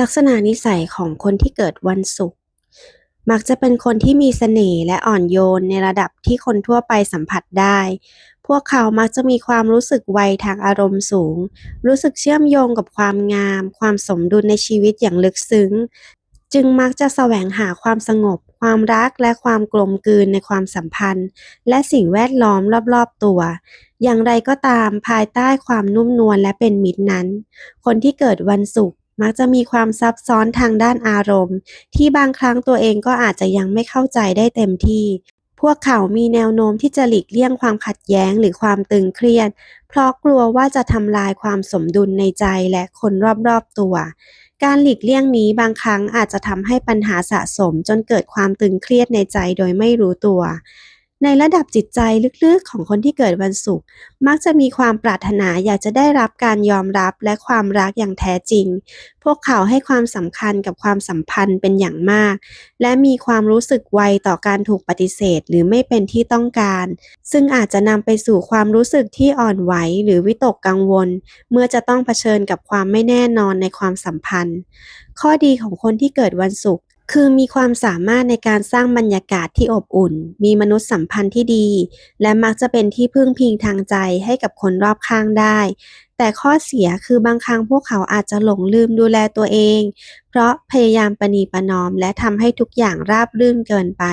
ลักษณะนิสัยของคนที่เกิดวันศุกร์มักจะเป็นคนที่มีเสน่ห์และอ่อนโยนในระดับที่คนทั่วไปสัมผัสได้ พวกเขามักจะมีความรู้สึกไวทางอารมณ์สูง รู้สึกเชื่อมโยงกับความงาม ความสมดุลในชีวิตอย่างลึกซึ้ง จึงมักจะแสวงหาความสงบ ความรักและความกลมกลืนในความสัมพันธ์ และสิ่งแวดล้อมรอบๆตัว อย่างไรก็ตามภายใต้ความนุ่มนวลและเป็นมิตรนั้น คนที่เกิดวันศุกร์ มักจะมีความซับซ้อนทางด้านอารมณ์ ที่บางครั้งตัวเองก็อาจจะยังไม่เข้าใจได้เต็มที่ พวกเขามีแนวโน้มที่จะหลีกเลี่ยงความขัดแย้งหรือความตึงเครียด เพราะกลัวว่าจะทำลายความสมดุลในใจและคนรอบๆตัว การหลีกเลี่ยงนี้บางครั้งอาจจะทำให้ปัญหาสะสมจนเกิดความตึงเครียดในใจโดยไม่รู้ตัว ในระดับจิตใจลึกๆของคนที่เกิดวันศุกร์มักจะมีความปรารถนาอยากจะได้รับการยอมรับและความรักอย่างแท้จริง พวกเขาให้ความสำคัญกับความสัมพันธ์เป็นอย่างมาก และมีความรู้สึกไวต่อการถูกปฏิเสธหรือไม่เป็นที่ต้องการ ซึ่งอาจจะนำไปสู่ความรู้สึกที่อ่อนไหวหรือวิตกกังวล เมื่อจะต้องเผชิญกับความไม่แน่นอนในความสัมพันธ์ ข้อดีของคนที่เกิดวันศุกร์ คือมีความสามารถในการสร้างบรรยากาศที่อบอุ่น มีมนุษยสัมพันธ์ที่ดี และมักจะเป็นที่พึ่งพิงทางใจให้กับคนรอบข้างได้แต่ข้อเสียคือบางครั้งพวกเขาอาจจะหลงลืมดูแลตัวเอง เพราะพยายามประนีประนอมและทำให้ทุกอย่างราบรื่นเกินไป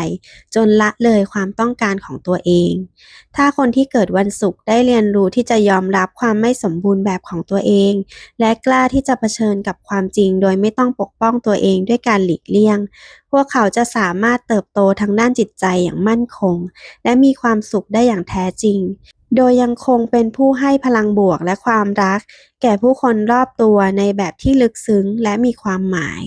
จนละเลยความต้องการของตัวเอง ถ้าคนที่เกิดวันศุกร์ได้เรียนรู้ที่จะยอมรับความไม่สมบูรณ์แบบของตัวเอง และกล้าที่จะเผชิญกับความจริง โดยไม่ต้องปกป้องตัวเองด้วยการหลีกเลี่ยง พวกเขาจะสามารถเติบโตทางด้านจิตใจอย่างมั่นคง และมีความสุขได้อย่างแท้จริง โดยยังคงเป็นผู้ให้พลังบวกและความรัก แก่ผู้คนรอบตัวในแบบที่ลึกซึ้งและมีความหมาย